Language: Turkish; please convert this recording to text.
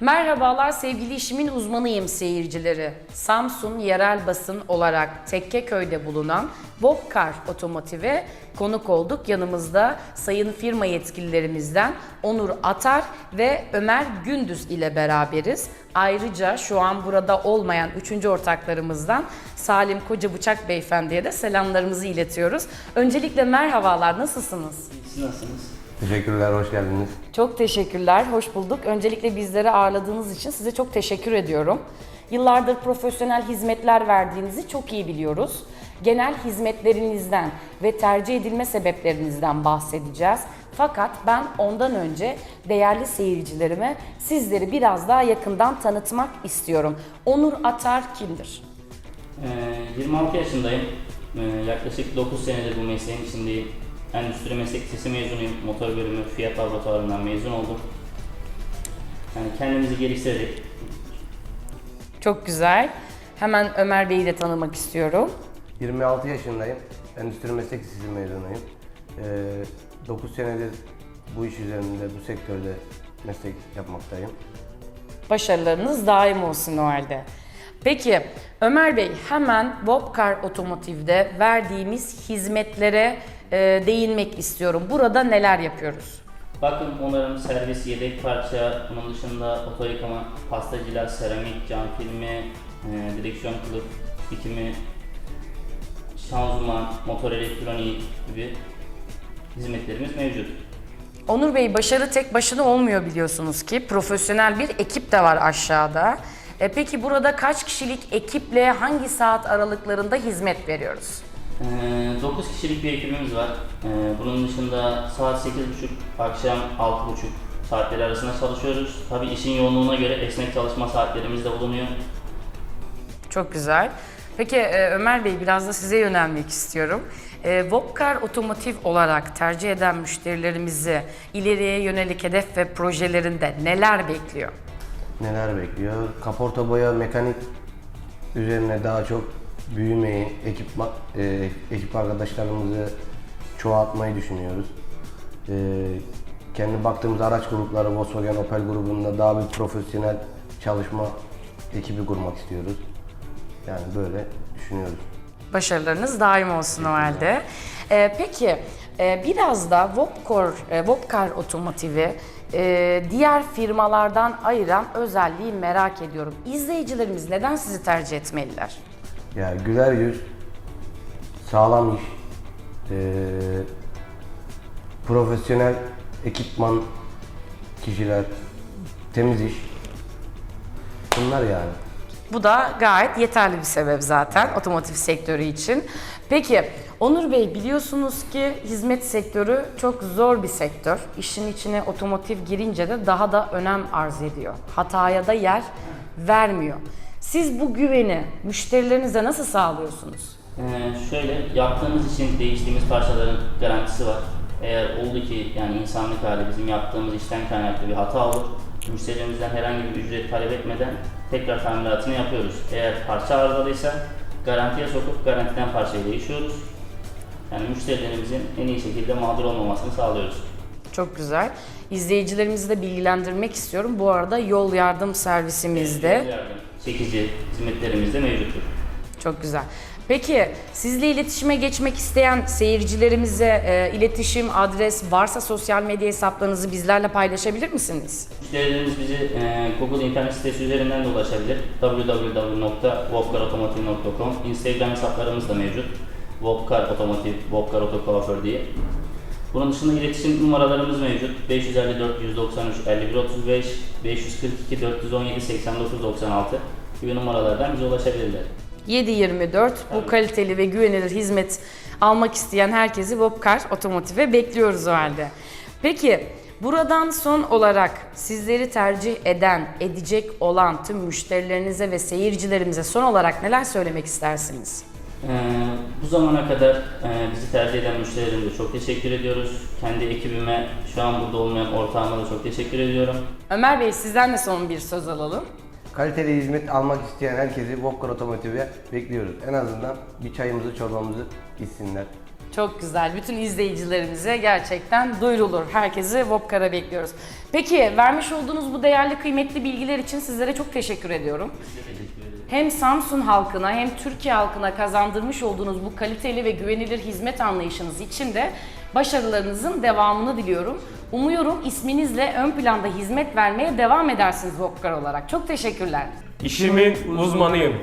Merhabalar sevgili işimin uzmanıyım seyircileri. Samsun yerel basın olarak Tekkeköy'de bulunan Bobkar Otomotiv'e konuk olduk. Yanımızda sayın firma yetkililerimizden Onur Atar ve Ömer Gündüz ile beraberiz. Ayrıca şu an burada olmayan üçüncü ortaklarımızdan Salim Koca Bıçak Beyefendi'ye de selamlarımızı iletiyoruz. Öncelikle merhabalar, nasılsınız? Siz nasılsınız? Teşekkürler, hoş geldiniz. Çok teşekkürler, hoş bulduk. Öncelikle bizleri ağırladığınız için size çok teşekkür ediyorum. Yıllardır profesyonel hizmetler verdiğinizi çok iyi biliyoruz. Genel hizmetlerinizden ve tercih edilme sebeplerinizden bahsedeceğiz. Fakat ben ondan önce değerli seyircilerime sizleri biraz daha yakından tanıtmak istiyorum. Onur Atar kimdir? Ee, 26 yaşındayım. Ee, yaklaşık 9 senedir bu mesleğin içindeyim. Endüstri meslek lisesi mezunuyum. Motor bölümü Fiat laboratuvarından mezun oldum. Yani kendimizi geliştirdik. Çok güzel. Hemen Ömer Bey'i de tanımak istiyorum. 26 yaşındayım. Endüstri Meslek Lisesi mezunuyum. Ee, 9 senedir bu iş üzerinde, bu sektörde meslek yapmaktayım. Başarılarınız daim olsun o halde. Peki Ömer Bey hemen Bobcar Otomotiv'de verdiğimiz hizmetlere e, değinmek istiyorum. Burada neler yapıyoruz? Bakım, onarım, servis, yedek parça, bunun dışında oto yıkama, pastacılar, seramik, cam filmi, e, direksiyon kılıf, dikimi, şanzıman, motor elektroniği gibi hizmetlerimiz mevcut. Onur Bey başarı tek başına olmuyor biliyorsunuz ki. Profesyonel bir ekip de var aşağıda. E, peki burada kaç kişilik ekiple hangi saat aralıklarında hizmet veriyoruz? 9 kişilik bir ekibimiz var. Ee, Bunun dışında saat 8.30, akşam 6.30 saatleri arasında çalışıyoruz. Tabii işin yoğunluğuna göre esnek çalışma saatlerimiz de bulunuyor. Çok güzel. Peki e, Ömer Bey biraz da size yönelmek istiyorum. E, Bobcar Otomotiv olarak tercih eden müşterilerimizi ileriye yönelik hedef ve projelerinde neler bekliyor? Neler bekliyor? Kaporta boya, mekanik üzerine daha çok büyümeyi, ekip, e, ekip arkadaşlarımızı çoğaltmayı düşünüyoruz. E, kendi baktığımız araç grupları Volkswagen Opel grubunda daha bir profesyonel çalışma ekibi kurmak istiyoruz. Yani böyle düşünüyoruz. Başarılarınız daim olsun o halde. E, peki e, biraz da Bobcar, e, Bobcar Otomotiv'i e, diğer firmalardan ayıran özelliği merak ediyorum. İzleyicilerimiz neden sizi tercih etmeliler? Yani güler yüz, sağlam iş, eee, profesyonel ekipman, kişiler, temiz iş. Bunlar yani. Bu da gayet yeterli bir sebep zaten otomotiv sektörü için. Peki Onur Bey biliyorsunuz ki hizmet sektörü çok zor bir sektör. İşin içine otomotiv girince de daha da önem arz ediyor. Hataya da yer vermiyor. Siz bu güveni müşterilerinize nasıl sağlıyorsunuz? Ee, şöyle, yaptığımız için değiştiğimiz parçaların garantisi var. Eğer oldu ki yani insanlık hali bizim yaptığımız işten kaynaklı bir hata olur. Müşterilerimizden herhangi bir ücret talep etmeden tekrar tamiratını yapıyoruz. Eğer parça arızalıysa garantiye sokup garantiden parçayı değişiyoruz. Yani müşterilerimizin en iyi şekilde mağdur olmamasını sağlıyoruz. Çok güzel. İzleyicilerimizi de bilgilendirmek istiyorum. Bu arada yol yardım servisimizde Yardım, Çekici hizmetlerimiz de mevcuttur. Çok güzel. Peki sizle iletişime geçmek isteyen seyircilerimize e, iletişim, adres varsa sosyal medya hesaplarınızı bizlerle paylaşabilir misiniz? Müşterilerimiz bizi e, Google internet sitesi üzerinden de ulaşabilir. www.vopkarotomotiv.com Instagram hesaplarımız da mevcut. Vopkar Otomotiv, Vopkar Otokuaför diye. Bunun dışında iletişim numaralarımız mevcut. 554 193 51 35, 542 417 89 96 gibi numaralardan bize ulaşabilirler. 7-24 bu kaliteli ve güvenilir hizmet almak isteyen herkesi Bobcar Otomotiv'e bekliyoruz o halde. Peki buradan son olarak sizleri tercih eden, edecek olan tüm müşterilerinize ve seyircilerimize son olarak neler söylemek istersiniz? Ee, bu zamana kadar e, bizi tercih eden müşterilerimize çok teşekkür ediyoruz. Kendi ekibime, şu an burada olmayan ortağıma da çok teşekkür ediyorum. Ömer Bey sizden de son bir söz alalım. Kaliteli hizmet almak isteyen herkesi Volker Otomotiv'e bekliyoruz. En azından bir çayımızı, çorbamızı içsinler. Çok güzel. Bütün izleyicilerimize gerçekten duyurulur. Herkesi Vopkar'a bekliyoruz. Peki vermiş olduğunuz bu değerli kıymetli bilgiler için sizlere çok teşekkür ediyorum. Hem Samsun halkına hem Türkiye halkına kazandırmış olduğunuz bu kaliteli ve güvenilir hizmet anlayışınız için de başarılarınızın devamını diliyorum. Umuyorum isminizle ön planda hizmet vermeye devam edersiniz Vopkar olarak. Çok teşekkürler. İşimin uzmanıyım.